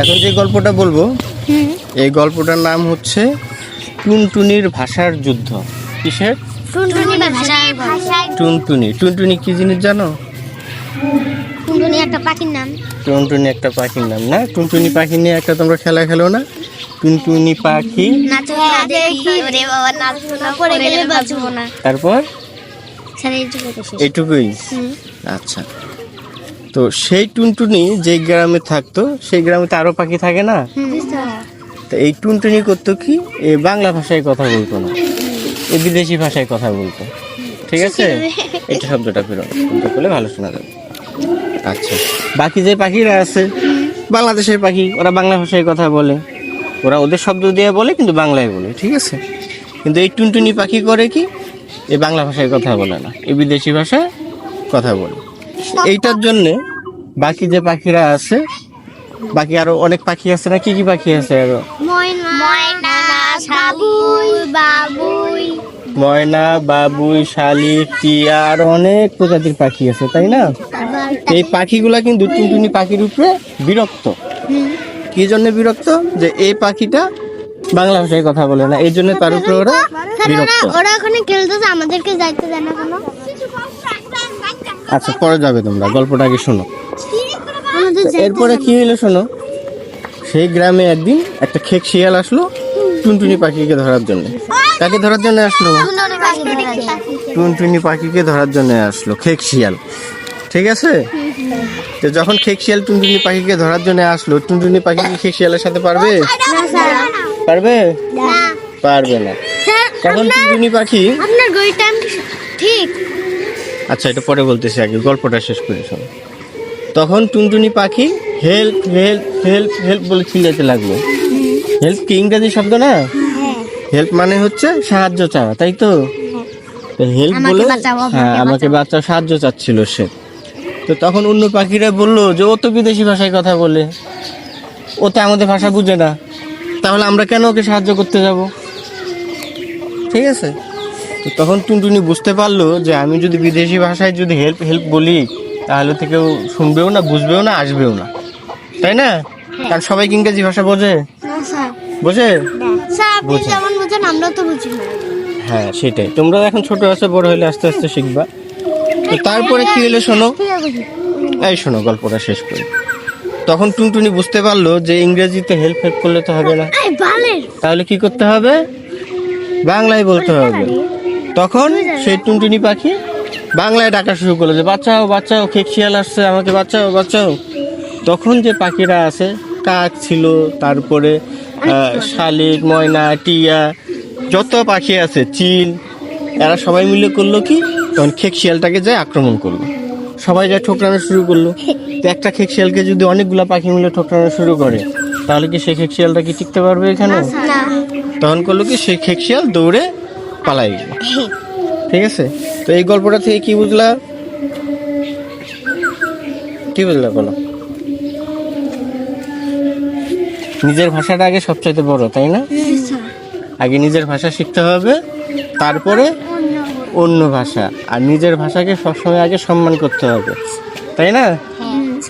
এখন যে গল্পটা বলব এই গল্পটার নাম হচ্ছে টুনটুনির ভাষার যুদ্ধ। কিসের? টুনটুনি। টুনটুনি কি জিনিস জানো? টুনটুনি একটা পাখির নাম। টুনটুনি একটা পাখির নাম না? টুনটুনি পাখি নিয়ে একটা তোমরা খেলা খেলো না? টুনটুনি পাখি। নাচো না দেখি। ওরে বাবা নাচবো না পড়ে গেলে বাঁচবো না। তারপর? এইটুকুই আচ্ছা। তো সেই টুনটুনি যে গ্রামে থাকতো সেই গ্রামে তো আরও পাখি থাকে না। তো এই টুনটুনি করতো কি? এ বাংলা ভাষায় কথা বলতো না। এ বিদেশি ভাষায় কথা বলতো। ঠিক আছে? এটা শব্দটা ফেরো। শব্দ করলে ভালো শোনা যাবে। আচ্ছা। বাকি যে পাখিরা আছে বাংলাদেশের পাখি ওরা বাংলা ভাষায় কথা বলে। ওরা ওদের শব্দ দিয়ে বলে কিন্তু বাংলায় বলে। ঠিক আছে? কিন্তু এই টুনটুনি পাখি করে কি? এ বাংলা ভাষায় কথা বলে না। এ বিদেশি ভাষায় কথা বলে। এইটার জন্যে বাকি যে পাখিরা আছে বাকি আরও অনেক পাখি আছে না? কি কি পাখি আছে আরও? ময়না বাবুই। শালিক টিয়া আর অনেক প্রজাতির পাখি আছে তাই না? এই পাখিগুলা কিন্তু টুনটুনি পাখির উপরে বিরক্ত। কি জন্য বিরক্ত? যে এই পাখিটা বাংলা ভাষায় কথা বলে না এই জন্য তার উপরে ওরা বিরক্ত। ওরা ওখানে খেলতেছে আমাদেরকে যাইতে দেয় না কেন? আচ্ছা পরে যাবে তোমরা গল্পটা আগে শোনো। এরপরে কি হলো শোনো সেই গ্রামে একদিন একটা খেক শিয়াল আসলো টুনটুনি পাখিকে ধরার জন্য। তাকে ধরার জন্য আসলো? টুনটুনি পাখিকে ধরার জন্য আসলো খেক শিয়াল। ঠিক আছে? তো যখন খেক শিয়াল টুনটুনি পাখিকে ধরার জন্য আসলো টুনটুনি পাখি কি খেক শিয়ালের সাথে পারবে? পারবে? পারবে না। তখন টুনটুনি পাখি আপনার গই টাইম ঠিক আচ্ছা এটা পরে বলতেছি আগে গল্পটা শেষ করে শোনো। তখন টুনটুনি পাখি হেল্প হেল্প হেল্প হেল্প বলে চিল্লাতে লাগল। হেল্প কি ইংরেজি শব্দ না? হেল্প মানে হচ্ছে সাহায্য চাওয়া তাই তো? হেল্প বলে হ্যাঁ আমাকে বাচ্চা সাহায্য চাচ্ছিল সে। তো তখন অন্য পাখিরা বলল যে ও তো বিদেশি ভাষায় কথা বলে। ও তো আমাদের ভাষা বুঝে না। তাহলে আমরা কেন ওকে সাহায্য করতে যাব? ঠিক আছে। তো তখন টুনটুনি বুঝতে পারল যে আমি যদি বিদেশি ভাষায় যদি হেল্প হেল্প বলি তাহলে তো কেউ শুনবেও না বুঝবেও না আসবেও না। তাই না? কারণ সবাই ইংরেজি ভাষা বোঝে? বোঝে? হ্যাঁ সেটাই। তোমরা এখন ছোট আছো বড় হলে আস্তে আস্তে শিখবা। তো তারপরে কি হলো শোনো? এই শোনো গল্পটা শেষ করি। তখন টুনটুনি বুঝতে পারল যে ইংরেজিতে হেল্প হেল্প করলে তো হবে না। তাহলে কি করতে হবে? বাংলায় বলতে হবে। তখন সেই টুনটুনি পাখি বাংলায় ডাকা শুরু করল যে বাচ্চাও বাচ্চাও খেক শিয়াল আসছে আমাকে বাচ্চাও বাচ্চাও তখন যে পাখিরা আছে কাক ছিল তারপরে শালিক ময়না টিয়া যত পাখি আছে চিল এরা সবাই মিলে করল কি? তখন খেক শিয়ালটাকে যায় আক্রমণ করল। সবাই যায় ঠোকরানো শুরু করল। তো একটা খেক শিয়ালকে যদি অনেকগুলো পাখি মিলে ঠোকরানো শুরু করে তাহলে কি সেই খেক শিয়ালটা কি টিকতে পারবে এখানে? তখন করল কি সেই খেক শিয়াল দৌড়ে পালাই গেল। ঠিক আছে? তো এই গল্পটা থেকে কি বুঝলা? কি বুঝলা বলো? নিজের ভাষাটা আগে সবচাইতে বড় তাই না? আগে নিজের ভাষা শিখতে হবে তারপরে অন্য ভাষা। আর নিজের ভাষাকে সবসময় আগে সম্মান করতে হবে তাই না?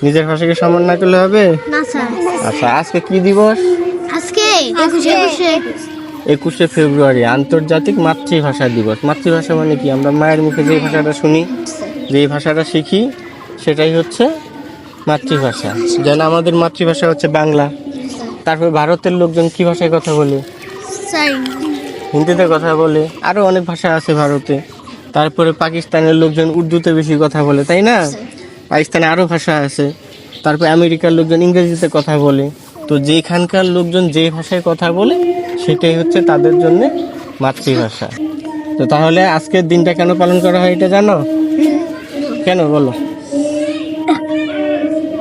নিজের ভাষাকে সম্মান না করলে হবে? না স্যার। আচ্ছা আজকে কি দিবস? আজকে একুশে ফেব্রুয়ারি আন্তর্জাতিক মাতৃভাষা দিবস। মাতৃভাষা মানে কি? আমরা মায়ের মুখে যে ভাষাটা শুনি যে ভাষাটা শিখি সেটাই হচ্ছে মাতৃভাষা। যেন আমাদের মাতৃভাষা হচ্ছে বাংলা। তারপর ভারতের লোকজন কি ভাষায় কথা বলে? হিন্দিতে কথা বলে। আরও অনেক ভাষা আছে ভারতে। তারপরে পাকিস্তানের লোকজন উর্দুতে বেশি কথা বলে তাই না? পাকিস্তানে আরও ভাষা আছে। তারপর আমেরিকার লোকজন ইংরেজিতে কথা বলে। তো যেখানকার লোকজন যে ভাষায় কথা বলে সেটাই হচ্ছে তাদের জন্য মাতৃভাষা। তো তাহলে আজকের দিনটা কেন পালন করা হয় এটা জানো? কেন বলো?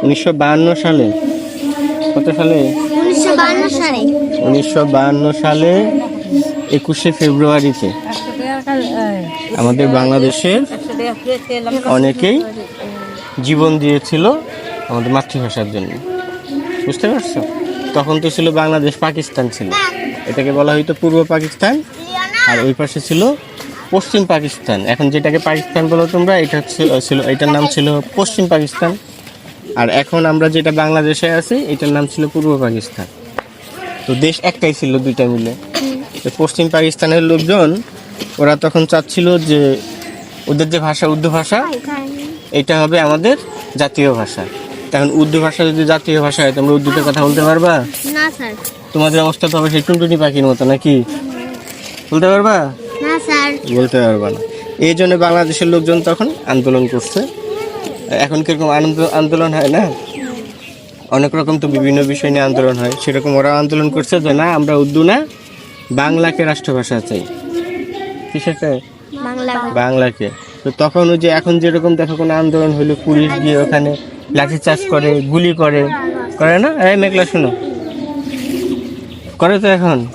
উনিশশো সালে। কত সালে? উনিশশো সালে একুশে ফেব্রুয়ারিতে আমাদের বাংলাদেশের অনেকেই জীবন দিয়েছিল আমাদের মাতৃভাষার জন্য। বুঝতে পারছ? তখন তো ছিল বাংলাদেশ, পাকিস্তান ছিল। এটাকে বলা হয়তো পূর্ব পাকিস্তান, আর ওই পাশে ছিল পশ্চিম পাকিস্তান। এখন যেটাকে পাকিস্তান বলো তোমরা, এটা ছিল, এটার নাম ছিল পশ্চিম পাকিস্তান। আর এখন আমরা যেটা বাংলাদেশে আছি, এটার নাম ছিল পূর্ব পাকিস্তান। তো দেশ একটাই ছিল দুইটা মিলে। তো পশ্চিম পাকিস্তানের লোকজন, ওরা তখন চাচ্ছিল যে ওদের যে ভাষা, উর্দু ভাষা, এটা হবে আমাদের জাতীয় ভাষা। তখন উর্দু ভাষা যদি জাতীয় ভাষা হয় তোমরা উর্দুতে কথা বলতে পারবা? না স্যার। তোমাদের অবস্থা তো হবে সেই টুনটুনি পাখির মতো নাকি? বলতে পারবা? না স্যার। বলতে পারবা না। এই জন্য বাংলাদেশের লোকজন তখন আন্দোলন করছে। এখন কীরকম আনন্দ আন্দোলন হয় না? অনেক রকম তো বিভিন্ন বিষয় নিয়ে আন্দোলন হয়। সেরকম ওরা আন্দোলন করছে যে না আমরা উর্দু না বাংলাকে রাষ্ট্রভাষা চাই। কিসের চাই? বাংলা। বাংলাকে। তো তখন ওই যে এখন যেরকম দেখো কোনো আন্দোলন হইল পুলিশ গিয়ে ওখানে লাঠি চার্জ করে, গুলি করে। করে না? এই মেঘলা, শুনো। করে তো এখন।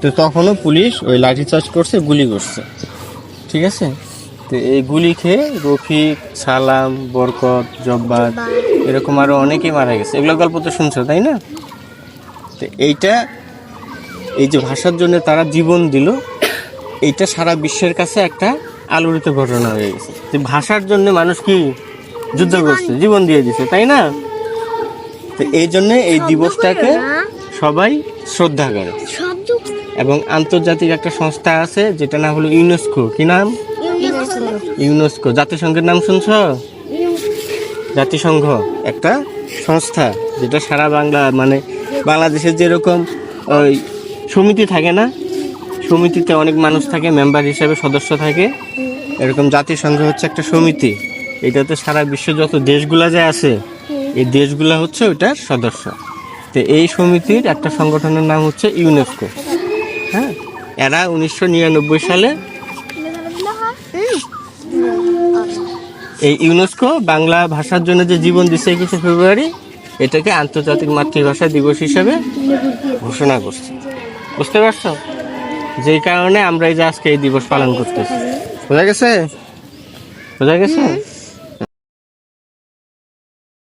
তো তখনও পুলিশ ওই লাঠি চার্জ করছে, গুলি করছে। ঠিক আছে? তো এই গুলি খেয়ে রফিক, সালাম, বরকত, জব্বার, এরকম আরও অনেকেই মারা গেছে। এগুলো গল্প তো শুনছো, তাই না? তো এইটা, এই যে ভাষার জন্য তারা জীবন দিল, এইটা সারা বিশ্বের কাছে একটা আলোড়িত ঘটনা হয়ে গেছে। যে ভাষার জন্য মানুষ কি যুদ্ধ করছে জীবন দিয়ে দিছে তাই না? তো এই জন্য এই দিবসটাকে সবাই শ্রদ্ধা করে। এবং আন্তর্জাতিক একটা সংস্থা আছে যেটা নাম হলো ইউনেস্কো। কি নাম? ইউনেস্কো। জাতিসংঘের নাম শুনছ? জাতিসংঘ একটা সংস্থা যেটা সারা বাংলা মানে বাংলাদেশের যেরকম ওই সমিতি থাকে না সমিতিতে অনেক মানুষ থাকে মেম্বার হিসেবে সদস্য থাকে। এরকম জাতিসংঘ হচ্ছে একটা সমিতি। এটাতে সারা বিশ্ব যত দেশগুলা যে আছে, এই দেশগুলা হচ্ছে ওটার সদস্য। তো এই সমিতির একটা সংগঠনের নাম হচ্ছে ইউনেস্কো। হ্যাঁ? এরা উনিশশো নিরানব্বই সালে এই ইউনেস্কো বাংলা ভাষার জন্য যে জীবন দিচ্ছে একুশে ফেব্রুয়ারি, এটাকে আন্তর্জাতিক মাতৃভাষা দিবস হিসেবে ঘোষণা করছে। বুঝতে পারছ? যেই কারণে আমরা এই যে আজকে এই দিবস পালন করতেছি। বোঝা গেছে? বোঝা গেছে?